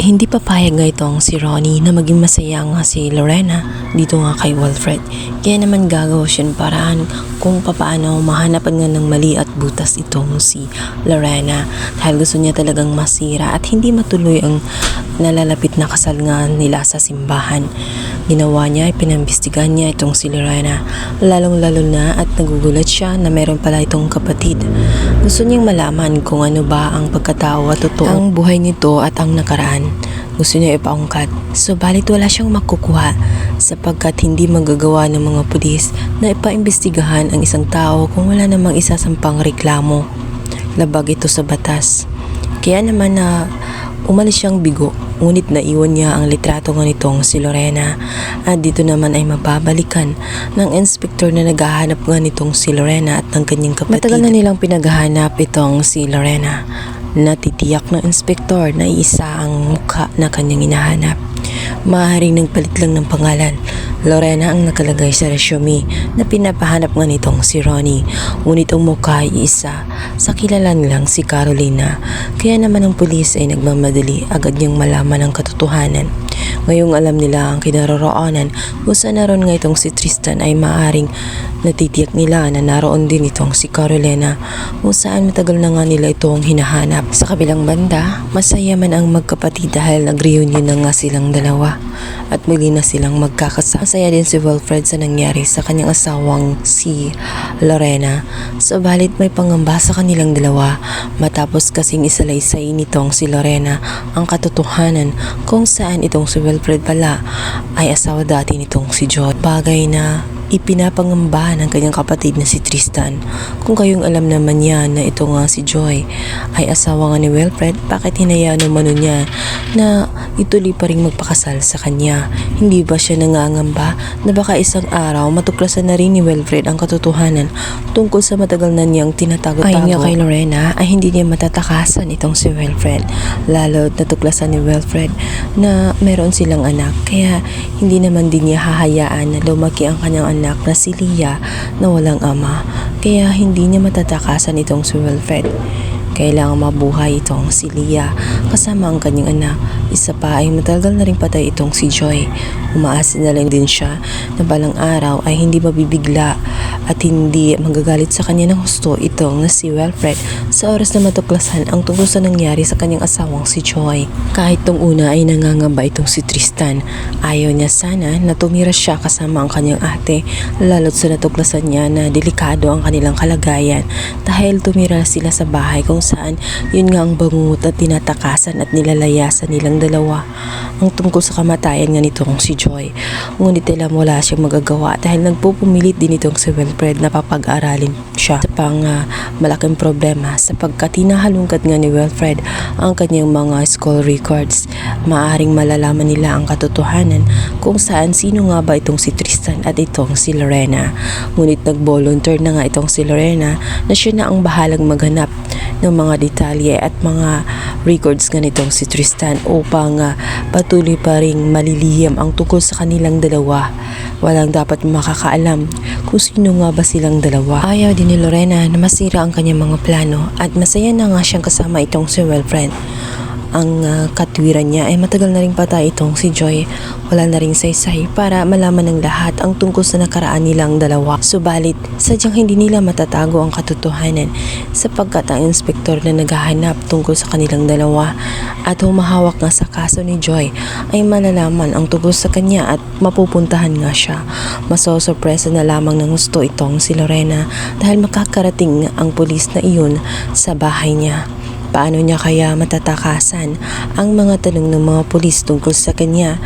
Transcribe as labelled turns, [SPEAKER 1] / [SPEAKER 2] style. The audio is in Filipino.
[SPEAKER 1] Hindi papayag nga itong si Ronnie na maging masaya nga si Lorena dito nga kay Wilfred. Kaya naman gagawa siya ng paraan kung papaano mahanapan nga ng mali at butas itong si Lorena dahil gusto niya talagang masira at hindi matuloy ang nalalapit na kasal nga nila sa simbahan. Ginawa niya, pinambistigan niya itong si Lorena. Lalong-lalo na at nagugulat siya na meron pala itong kapatid. Gusto niyang malaman kung ano ba ang pagkatao at totoo ang buhay nito at ang nakaraan. Gusto niya ipaungkat. Subalit wala siyang makukuha sapagkat hindi magagawa ng mga pulis na ipaimbestigahan ang isang tao kung wala namang isasampang reklamo. Labag ito sa batas. Kaya naman na umalis siyang bigo ngunit naiwan niya ang litrato nga nitong si Lorena at dito naman ay mababalikan ng inspektor na naghahanap nga nitong si Lorena at ng kanyang kapatid. Matagal na nilang pinaghahanap itong si Lorena. Natitiyak ng inspektor na isa ang mukha na kanyang hinahanap. Maaaring nagpalit lang ng pangalan. Lorena ang nakalagay sa resume na pinapahanap nga nitong si Ronnie. Ngunit ang mukha ay isa. Sa kilalan lang si Carolina. Kaya naman ang pulis ay nagmamadali agad niyang malaman ang katotohanan. Ngayong alam nila ang kinaroroonan kung saan naroon nga itong si Tristan ay maaring natitiyak nila na naroon din itong si Carolina kung saan matagal na nga nila itong hinahanap. Sa kabilang banda, masaya man ang magkapatid dahil nag-reunion na nga silang dalawa at muli na silang magkakasama. Masaya din si Wilfred sa nangyari sa kanyang asawang si Lorena. Subalit may pangamba sa kanilang dalawa matapos kasing isalaysay nitong si Lorena ang katotohanan kung saan itong si Wilfred pala ay asawa dati nitong si Joy. Bagay na ipinapangamba ng kanyang kapatid na si Tristan. Kung kayong alam naman niya na ito nga si Joy ay asawa nga ni Wilfred, bakit hinayaan naman niya na ituloy pa rin magpakasal sa kanya? Hindi ba siya nangangamba na baka isang araw matuklasan na rin ni Wilfred ang katotohanan tungkol sa matagal na niyang tinatago-tago? Ayon nga kay Lorena ay hindi niya matatakasan itong si Wilfred. Lalo natuklasan ni Wilfred na meron silang anak kaya hindi naman din niya hahayaan na lumaki ang kanyang anak na si Leah na walang ama kaya hindi niya matatakasan itong si Wilfred. Kailangang mabuhay itong si Leah kasama ang kanyang anak. Isa pa ay matagal na rin patay itong si Joy. Umaasa na lang din siya na balang araw ay hindi mabibigla at hindi magagalit sa kanya ng husto itong si Wilfred sa oras na matuklasan ang tungkol sa nangyari sa kanyang asawang si Joy. Kahit tong una ay nangangamba itong si Tristan, ayaw niya sana na tumira siya kasama ang kanyang ate lalo't sa natuklasan niya na delikado ang kanilang kalagayan. Dahil tumira sila sa bahay kung saan yun nga ang bangungot at tinatakasan at nilalayasan nilang dalawa ang tungkol sa kamatayan nga nitong si Joy. Ngunit alam wala siyang magagawa dahil nagpupumilit din itong si Wilfred na papag-aralin siya sa pang ah, malaking problema sapagkat hinahalungkat nga ni Wilfred ang kanyang mga school records. Maaring malalaman nila ang katotohanan kung saan sino nga ba itong si Tristan at itong si Lorena. Ngunit nag-volunteer na nga itong si Lorena na siya na ang bahalang maghanap ng mga detalye at mga records nga nitong si Tristan upang ah, patuloy pa ring malilihim ang tungkol sa kanilang dalawa. Walang dapat makakaalam kung sino nga ba silang dalawa. Ayaw din ni Lorena na masira ang kanyang mga plano at masaya na nga siyang kasama itong si Wilfred. Ang ah, katwiran niya ay matagal na rin patay itong si Joy. Wala na ring saysay para malaman ng lahat ang tungkol sa nakaraan nilang dalawa. Subalit, sadyang hindi nila matatago ang katotohanan sapagkat ang inspektor na naghahanap tungkol sa kanilang dalawa at humahawak nga sa kaso ni Joy ay malalaman ang tungkol sa kanya at mapupuntahan nga siya. Masosorpresa na lamang ng gusto itong si Lorena dahil makakarating ang pulis na iyon sa bahay niya. Paano niya kaya matatakasan ang mga tanong ng mga pulis tungkol sa kanya?